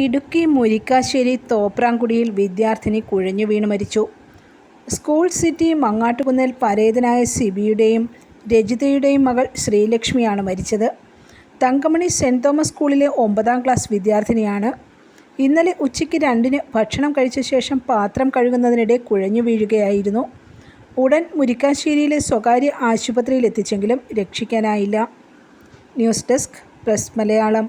ഇടുക്കി മുരിക്കാശ്ശേരി തോപ്രാംകുടിയിൽ വിദ്യാർത്ഥിനി കുഴഞ്ഞു വീണ് മരിച്ചു. സ്കൂൾ സിറ്റി മങ്ങാട്ടുകുന്നേൽ പരേതനായ സിബിയുടെയും രജിതയുടെയും മകൾ ശ്രീലക്ഷ്മിയാണ് മരിച്ചത്. തങ്കമണി സെന്റ് തോമസ് സ്കൂളിലെ ഒമ്പതാം ക്ലാസ് വിദ്യാർത്ഥിനിയാണ്. ഇന്നലെ ഉച്ചയ്ക്ക് രണ്ടിന് ഭക്ഷണം കഴിച്ച ശേഷം പാത്രം കഴുകുന്നതിനിടെ കുഴഞ്ഞു വീഴുകയായിരുന്നു. ഉടൻ മുരിക്കാശ്ശേരിയിലെ സ്വകാര്യ ആശുപത്രിയിൽ എത്തിച്ചെങ്കിലും രക്ഷിക്കാനായില്ല. News desk press Malayalam.